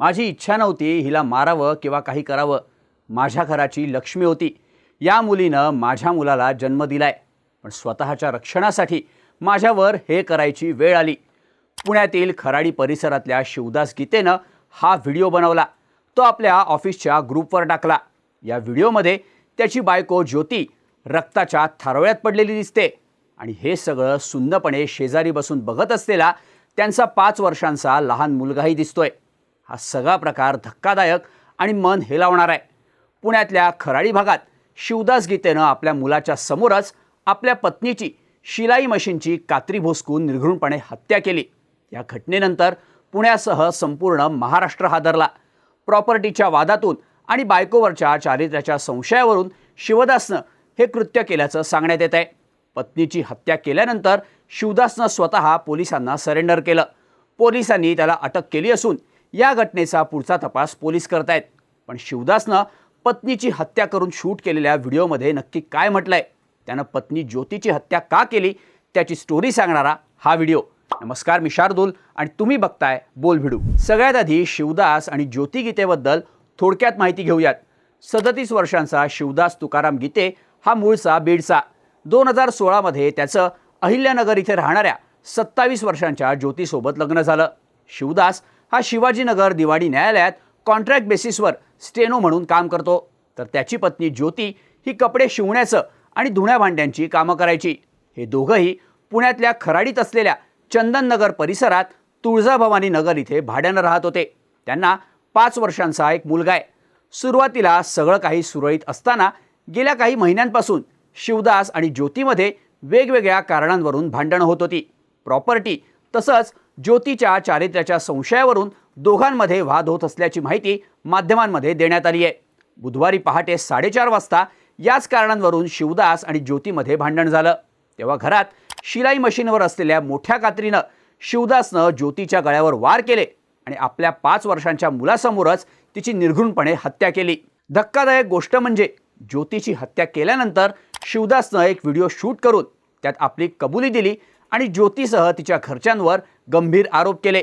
माझी इच्छा नव्हती हिला मारावं किंवा काही करावं. माझ्या घराची लक्ष्मी होती. या मुलीनं माझ्या मुलाला जन्म दिलाय. पण स्वतःच्या रक्षणासाठी माझ्यावर हे करायची वेळ आली. पुण्यातील खराडी परिसरातल्या शिवदास गीतेनं हा व्हिडिओ बनवला. तो आपल्या ऑफिसच्या ग्रुपवर टाकला. या व्हिडिओमध्ये त्याची बायको ज्योती रक्ताच्या थारोळ्यात पडलेली दिसते. आणि हे सगळं सुंदरपणे शेजारी बसून बघत असलेला त्यांचा पाच वर्षांचा लहान मुलगाही दिसतोय. हा सगळा प्रकार धक्कादायक आणि मन हेलावणार आहे. पुण्यातल्या खराडी भागात शिवदास गीतेनं आपल्या मुलाच्या समोरच आपल्या पत्नीची शिलाई मशीनची कात्री भोसकून निर्घृणपणे हत्या केली. या घटनेनंतर पुण्यासह संपूर्ण महाराष्ट्र हादरला. प्रॉपर्टीच्या वादातून आणि बायकोवरच्या चारित्र्याच्या संशयावरून शिवदासनं हे कृत्य केल्याचं सांगण्यात येत आहे पत्नीची हत्या केल्यानंतर शिवदासनं स्वतः पोलिसांना सरेंडर केलं. पोलिसांनी त्याला अटक केली असून या घटनेचा पुढचा तपास पोलीस करतायत. पण शिवदासनं पत्नीची हत्या करून शूट केलेल्या व्हिडिओमध्ये नक्की काय म्हटलंय? त्यानं पत्नी ज्योतीची हत्या का केली? त्याची स्टोरी सांगणारा हा व्हिडिओ. नमस्कार मी शार्दूल आणि तुम्ही बघताय बोल भिडू. सगळ्यात आधी शिवदास आणि ज्योती गीतेबद्दल थोडक्यात माहिती घेऊयात. सदतीस वर्षांचा शिवदास तुकाराम गीते हा मूळचा बीडचा. दोन हजार सोळामध्ये त्याचं अहिल्यानगर इथे राहणाऱ्या सत्तावीस वर्षांच्या ज्योतीसोबत लग्न झालं. शिवदास हा शिवाजीनगर दिवाणी न्यायालयात कॉन्ट्रॅक्ट बेसिसवर स्टेनो म्हणून काम करतो. तर त्याची पत्नी ज्योती ही कपडे शिवण्याचं आणि धुण्या भांड्यांची कामं करायची. हे दोघंही पुण्यातल्या खराडीत असलेल्या चंदननगर परिसरात तुळजाभवानी नगर इथे भाड्यानं राहत होते. त्यांना पाच वर्षांचा एक मुलगा आहे. सुरुवातीला सगळं काही सुरळीत असताना गेल्या काही महिन्यांपासून शिवदास आणि ज्योतीमध्ये वेगवेगळ्या कारणांवरून भांडणं होत होती. प्रॉपर्टी तसंच ज्योतीच्या चारित्र्याच्या संशयावरून दोघांमध्ये वाद होत असल्याची माहिती माध्यमांमध्ये देण्यात आली आहे. बुधवारी पहाटे साडेचार वाजता याच कारणांवरून शिवदास आणि ज्योतीमध्ये भांडण झालं. तेव्हा घरात शिलाई मशीनवर असलेल्या मोठ्या कात्रीनं शिवदासनं ज्योतीच्या गळ्यावर वार केले आणि आपल्या पाच वर्षांच्या मुलासमोरच तिची निर्घृणपणे हत्या केली. धक्कादायक गोष्ट म्हणजे ज्योतीची हत्या केल्यानंतर शिवदासनं एक व्हिडिओ शूट करून त्यात आपली कबुली दिली आणि ज्योतीसह तिच्या घरच्यांवर गंभीर आरोप केले.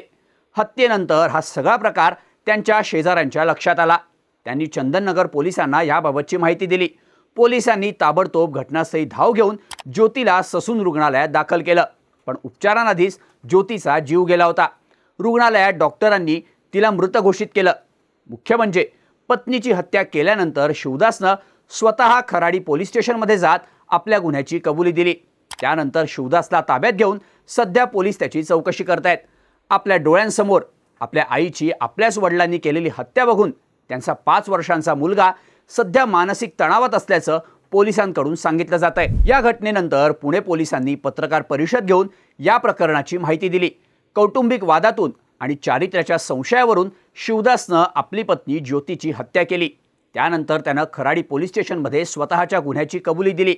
हत्येनंतर हा सगळा प्रकार त्यांच्या शेजाऱ्यांच्या लक्षात आला. त्यांनी चंदननगर पोलिसांना याबाबतची माहिती दिली. पोलिसांनी ताबडतोब घटनास्थळी धाव घेऊन ज्योतीला ससून रुग्णालयात दाखल केलं. पण उपचारांआधीच ज्योतीचा जीव गेला होता. रुग्णालयात डॉक्टरांनी तिला मृत घोषित केलं. मुख्य म्हणजे पत्नीची हत्या केल्यानंतर शिवदासनं स्वतः खराडी पोलीस स्टेशनमध्ये जात आपल्या गुन्ह्याची कबुली दिली. त्यानंतर शिवदासला ताब्यात घेऊन सध्या पोलीस त्याची चौकशी करतायत. आपल्या डोळ्यांसमोर आपल्या आईची आपल्याच वडिलांनी केलेली हत्या बघून त्यांचा पाच वर्षांचा मुलगा सध्या मानसिक तणावात असल्याचं पोलिसांकडून सांगितलं जात आहे या घटनेनंतर पुणे पोलिसांनी पत्रकार परिषद घेऊन या प्रकरणाची माहिती दिली. कौटुंबिक वादातून आणि चारित्र्याच्या संशयावरून शिवदासनं आपली पत्नी ज्योतीची हत्या केली. त्यानंतर त्यानं खराडी पोलीस स्टेशनमध्ये स्वतःच्या गुन्ह्याची कबुली दिली.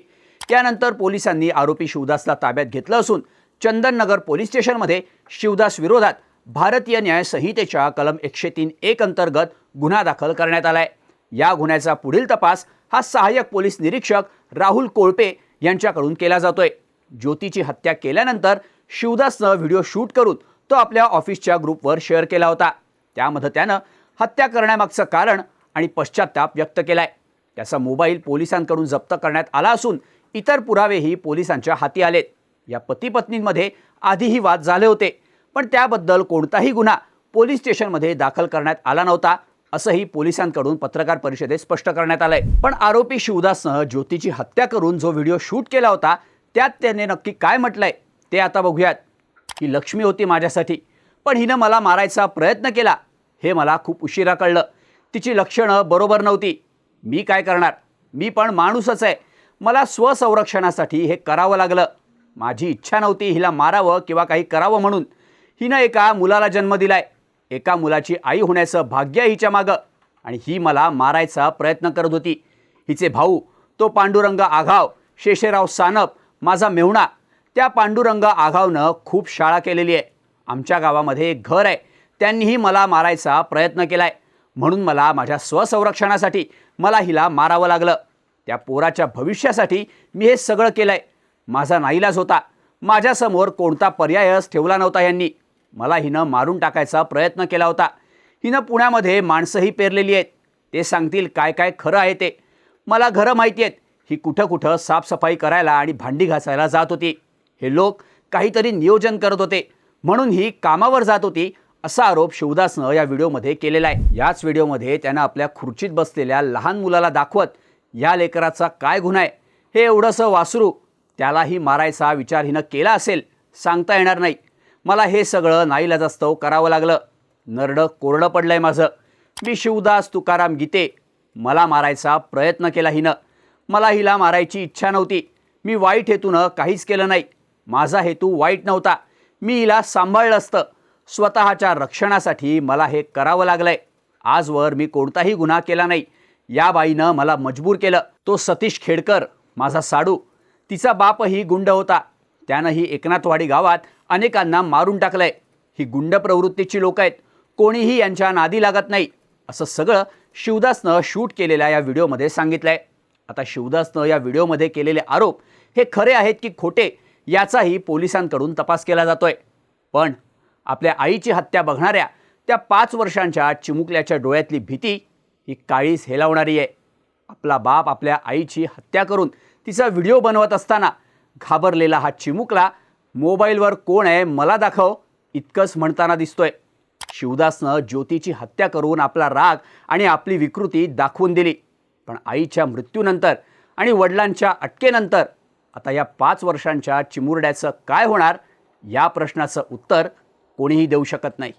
त्यानंतर पोलिसांनी आरोपी शिवदासला ताब्यात घेतलं असून चंदननगर पोलीस स्टेशनमध्ये शिवदास विरोधात भारतीय न्याय संहितेच्या कलम एकशे तीन एक अंतर्गत गुन्हा दाखल करण्यात आलाय. या गुन्ह्याचा पुढील तपास हा सहाय्यक पोलीस निरीक्षक राहुल कोळपे यांच्याकडून केला जातोय. ज्योतीची हत्या केल्यानंतर शिवदासनं व्हिडिओ शूट करून तो आपल्या ऑफिसच्या ग्रुपवर शेअर केला होता. त्यामध्ये त्यानं हत्या करण्यामागचं कारण आणि पश्चाताप व्यक्त केलाय. त्याचा मोबाईल पोलिसांकडून जप्त करण्यात आला असून इतर पुरावेही पोलिसांच्या हाती आलेत. या पती पत्नींमध्ये आधीही वाद झाले होते पण त्याबद्दल कोणताही गुन्हा पोलीस स्टेशनमध्ये दाखल करण्यात आला नव्हता असंही पोलिसांकडून पत्रकार परिषदेत स्पष्ट करण्यात आलंय. पण आरोपी शिवदासनं ज्योतीची हत्या करून जो व्हिडिओ शूट केला होता त्यात त्याने नक्की काय म्हटलंय ते आता बघूयात. ही लक्ष्मी होती माझ्यासाठी पण हिनं मला मारायचा प्रयत्न केला हे मला खूप उशिरा कळलं. तिची लक्षणं बरोबर नव्हती. मी काय करणार? मी पण माणूसच आहे. मला स्वसंरक्षणासाठी हे करावं लागलं. माझी इच्छा नव्हती हिला मारावं किंवा काही करावं म्हणून. हिनं एका मुलाला जन्म दिलाय. एका मुलाची आई होण्याचं भाग्य आहे हिच्या मागं. आणि ही मला मारायचा प्रयत्न करत होती. हिचे भाऊ तो पांडुरंग आघाव शेषेराव सानप माझा मेहुणा त्या पांडुरंग आघावनं खूप शाळा केलेली आहे. आमच्या गावामध्ये एक घर आहे. त्यांनीही मला मारायचा प्रयत्न केलाय. म्हणून मला माझ्या स्वसंरक्षणासाठी मला हिला मारावं लागलं. त्या पोराच्या भविष्यासाठी मी हे सगळं केलं आहे माझा नाईलाज होता. माझ्यासमोर कोणता पर्यायच ठेवला नव्हता यांनी. मला हिनं मारून टाकायचा प्रयत्न केला होता. हिनं पुण्यामध्ये माणसंही पेरलेली आहेत. ते सांगतील काय काय खरं आहे ते. मला घरं माहिती आहेत. ही कुठं कुठं साफसफाई करायला आणि भांडी घासायला जात होती. हे लोक काहीतरी नियोजन करत होते. म्हणून ही कामावर जात होती असा आरोप शिवदासनं या व्हिडिओमध्ये केलेला आहे. याच व्हिडिओमध्ये त्यानं आपल्या खुर्चीत बसलेल्या लहान मुलाला दाखवत या लेकराचा काय गुन्हा आहे? हे एवढंसं वासरू त्यालाही मारायचा विचार हिनं केला असेल सांगता येणार नाही. मला हे सगळं नाईलाजास्तव करावं लागलं. नरडं कोरडं पडलं आहे माझं. मी शिवदास तुकाराम गीते. मला मारायचा प्रयत्न केला हिनं. मला हिला मारायची इच्छा नव्हती. मी वाईट हेतूनं काहीच केलं नाही. माझा हेतू वाईट नव्हता. मी हिला सांभाळलं असतं. स्वतःच्या रक्षणासाठी मला हे करावं लागलं आहे आजवर मी कोणताही गुन्हा केला नाही. या बाईनं मला मजबूर केलं. तो सतीश खेडकर माझा साडू. तिचा बापही गुंड होता. त्यानं ही एकनाथवाडी गावात अनेकांना मारून टाकलंय. ही गुंड प्रवृत्तीची लोक आहेत. कोणीही यांच्या नादी लागत नाही. असं सगळं शिवदासनं शूट केलेल्या या व्हिडिओमध्ये सांगितलंय. आता शिवदासनं या व्हिडिओमध्ये केलेले आरोप हे खरे आहेत की खोटे याचाही पोलिसांकडून तपास केला जातोय. पण आपल्या आईची हत्या बघणाऱ्या त्या पाच वर्षांच्या चिमुकल्याच्या डोळ्यातली भीती ही काळीस हेलावणारी आहे. आपला बाप आपल्या आईची हत्या करून तिचा व्हिडिओ बनवत असताना घाबरलेला हा चिमुकला मोबाईलवर कोण आहे मला दाखव इतकंच म्हणताना दिसतोय. शिवदासनं ज्योतीची हत्या करून आपला राग आणि आपली विकृती दाखवून दिली. पण आईच्या मृत्यूनंतर आणि वडिलांच्या अटकेनंतर आता या पाच वर्षांच्या चिमुरड्याचं काय होणार या प्रश्नाचं उत्तर कोणीही देऊ शकत नाही.